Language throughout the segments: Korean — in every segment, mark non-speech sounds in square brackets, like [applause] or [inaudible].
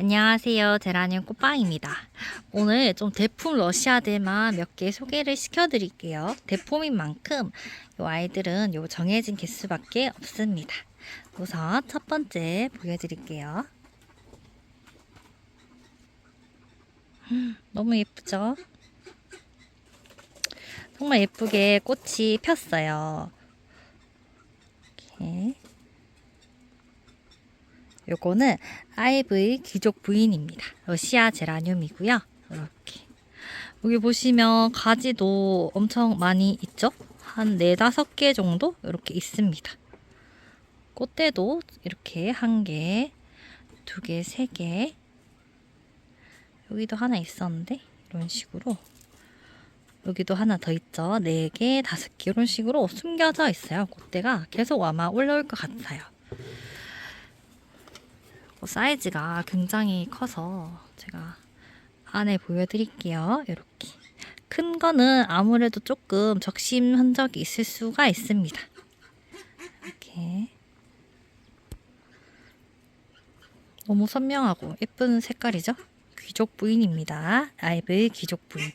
안녕하세요. 제라늄 꽃빵입니다. 오늘 좀 대품 러시아들만 몇 개 소개를 시켜드릴게요. 대품인 만큼 이 아이들은 요 정해진 개수밖에 없습니다. 우선 첫 번째 보여드릴게요. 음, 너무 예쁘죠? 정말 예쁘게 꽃이 폈어요. 이렇게. 요거는 아이브의 귀족 부인입니다. 러시아 제라늄이고요. 이렇게 여기 보시면 가지도 엄청 많이 있죠? 한 네다섯 개 정도 이렇게 있습니다. 꽃대도 이렇게 한 개, 두 개, 세 개. 여기도 하나 있었는데 이런 식으로 여기도 하나 더 있죠. 네 개, 다섯 개 이런 식으로 숨겨져 있어요. 꽃대가 계속 아마 올라올 것 같아요. 어, 사이즈가 굉장히 커서 제가 안에 보여드릴게요. 이렇게 큰 거는 아무래도 조금 적심 흔적이 있을 수가 있습니다. 이렇게 너무 선명하고 예쁜 색깔이죠? 귀족 부인입니다. 아이브 귀족 부인.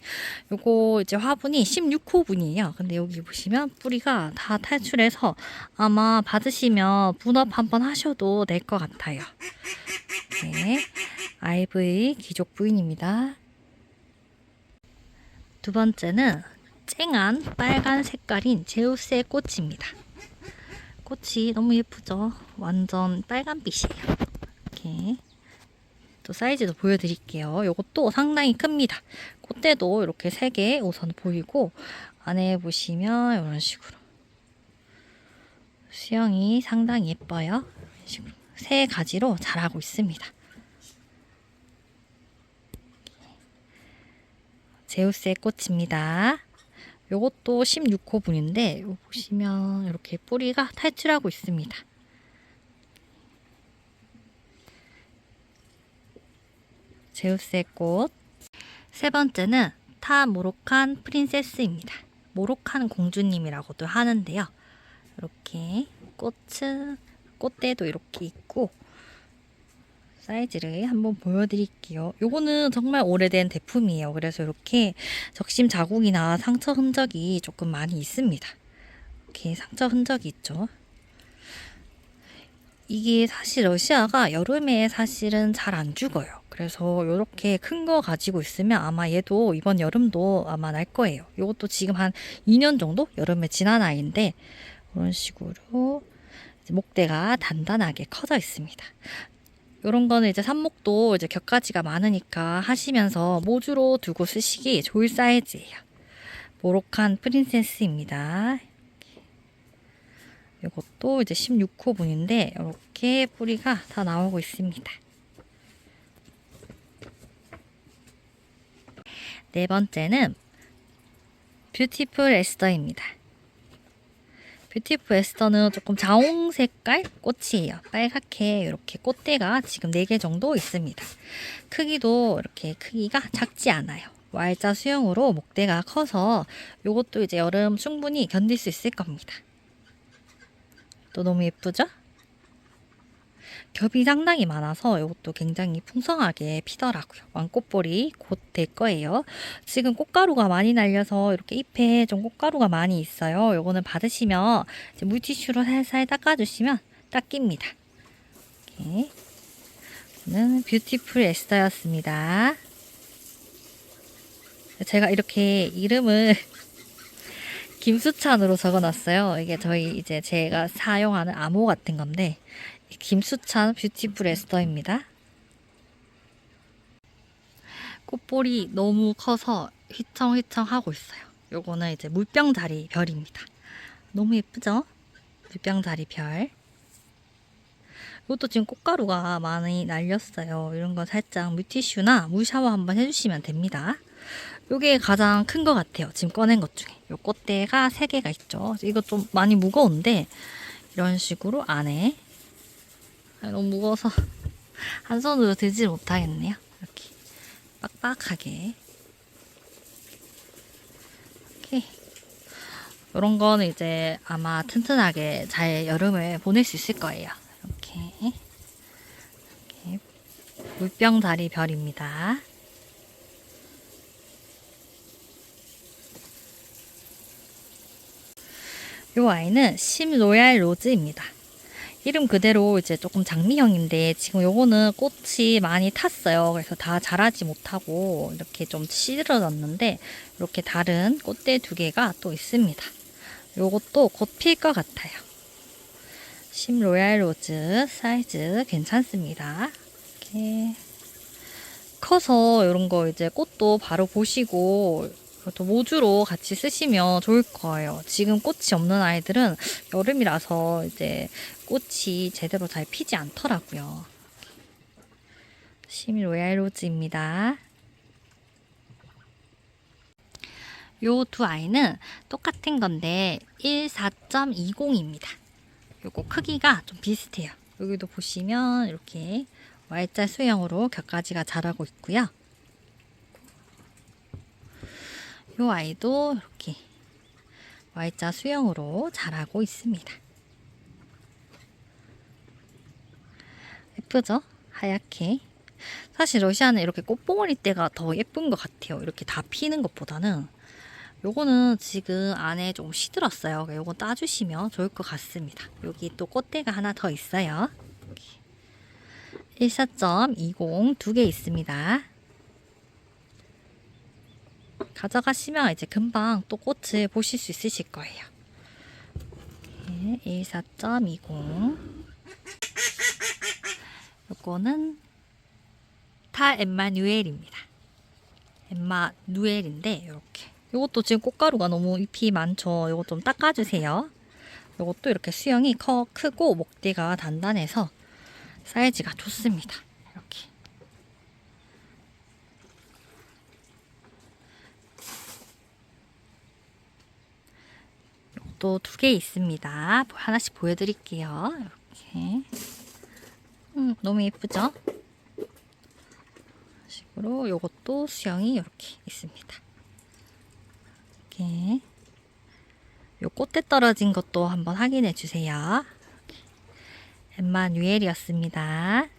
요거 이제 화분이 16호 분이에요. 근데 여기 보시면 뿌리가 다 탈출해서 아마 받으시면 분업 한번 하셔도 될 것 같아요. 이렇게 아이브의 귀족 부인입니다. 두 번째는 쨍한 빨간 색깔인 제우스의 꽃입니다. 꽃이 너무 예쁘죠? 완전 빨간빛이에요. 이렇게 또 사이즈도 보여드릴게요. 이것도 상당히 큽니다. 꽃대도 이렇게 세개 우선 보이고 안에 보시면 이런 식으로 수영이 상당히 예뻐요. 이런 식으로 세 가지로 자라고 있습니다. 제우스의 꽃입니다. 요것도 16호 분인데 요 보시면 이렇게 뿌리가 탈출하고 있습니다. 제우스의 꽃. 세 번째는 타 모로칸 프린세스입니다. 모로칸 공주님이라고도 하는데요. 이렇게 꽃은 꽃대도 이렇게 있고 사이즈를 한번 보여드릴게요. 요거는 정말 오래된 대품이에요. 그래서 이렇게 적심 자국이나 상처 흔적이 조금 많이 있습니다. 이렇게 상처 흔적이 있죠. 이게 사실 러시아가 여름에 사실은 잘 안 죽어요. 그래서 이렇게 큰 거 가지고 있으면 아마 얘도 이번 여름도 아마 날 거예요. 이것도 지금 한 2년 정도 여름에 지난 아이인데 이런 식으로 목대가 단단하게 커져 있습니다. 이런 거는 이제 삽목도 이제 격가지가 많으니까 하시면서 모주로 두고 쓰시기 좋을 사이즈예요. 모로칸 프린세스입니다. 이것도 이제 16호 분인데 이렇게 뿌리가 다 나오고 있습니다. 네 번째는 뷰티풀 에스더입니다. 뷰티풀 에스더는 조금 자홍 색깔 꽃이에요. 빨갛게 이렇게 꽃대가 지금 4개 정도 있습니다. 크기도 이렇게 크기가 작지 않아요. Y자 수영으로 목대가 커서 이것도 이제 여름 충분히 견딜 수 있을 겁니다. 또 너무 예쁘죠? 겹이 상당히 많아서 이것도 굉장히 풍성하게 피더라고요. 왕꽃볼이 곧 될 거예요. 지금 꽃가루가 많이 날려서 이렇게 잎에 좀 꽃가루가 많이 있어요. 요거는 받으시면 물티슈로 살살 닦아주시면 닦입니다. 이렇게. 는 뷰티풀 에스더였습니다. 제가 이렇게 이름을 김수찬으로 적어놨어요. 이게 저희 이제 제가 사용하는 암호 같은 건데 김수찬 뷰티풀 에스더입니다. 꽃볼이 너무 커서 휘청휘청 하고 있어요. 요거는 이제 물병자리 별입니다. 너무 예쁘죠? 물병자리 별. 이것도 지금 꽃가루가 많이 날렸어요. 이런 거 살짝 물티슈나 물샤워 한번 해주시면 됩니다. 요게 가장 큰 것 같아요. 지금 꺼낸 것 중에. 요 꽃대가 3개가 있죠. 이거 좀 많이 무거운데 이런 식으로 안에 아, 너무 무거워서 [laughs] 한 손으로 들지 못하겠네요. 이렇게 빡빡하게 이렇게 이런 거는 이제 아마 튼튼하게 잘 여름을 보낼 수 있을 거예요. 이렇게 이렇게 물병 다리 별입니다. 요 아이는 심 로얄 로즈입니다. 이름 그대로 이제 조금 장미형인데 지금 요거는 꽃이 많이 탔어요. 그래서 다 자라지 못하고 이렇게 좀 시들어졌는데 이렇게 다른 꽃대 두 개가 또 있습니다. 요것도 곧 필 것 같아요. 심 로얄 로즈 사이즈 괜찮습니다. 이렇게 커서 이런 거 이제 꽃도 바로 보시고 또 모주로 같이 쓰시면 좋을 거예요. 지금 꽃이 없는 아이들은 여름이라서 이제 꽃이 제대로 잘 피지 않더라고요. 심 로얄 로즈입니다. 요 두 아이는 똑같은 건데 14.20입니다. 요거 크기가 좀 비슷해요. 여기도 보시면 이렇게 Y자 수형으로 격가지가 자라고 있고요. 요 아이도 이렇게 Y자 수형으로 자라고 있습니다. 예쁘죠? 하얗게. 사실 러시아는 이렇게 꽃봉오리 때가 더 예쁜 것 같아요. 이렇게 다 피는 것보다는. 요거는 지금 안에 좀 시들었어요. 요거 따주시면 좋을 것 같습니다. 여기 또 꽃대가 하나 더 있어요. 14.20 두 개 있습니다. 가져가시면 이제 금방 또 꽃을 보실 수 있으실 거예요. 14.20 요거는 타 엠마뉴엘입니다. 엠마누엘인데 이렇게 요것도 지금 꽃가루가 너무 잎이 많죠. 요거 좀 닦아주세요. 요것도 이렇게 수영이 커 크고 목대가 단단해서 사이즈가 좋습니다. 이렇게 또 두 개 있습니다. 하나씩 보여드릴게요. 이렇게 음, 너무 예쁘죠? 식으로 요것도 수영이 이렇게 있습니다. 이렇게 요 꽃대 떨어진 것도 한번 확인해 주세요. 엠마뉴엘이었습니다.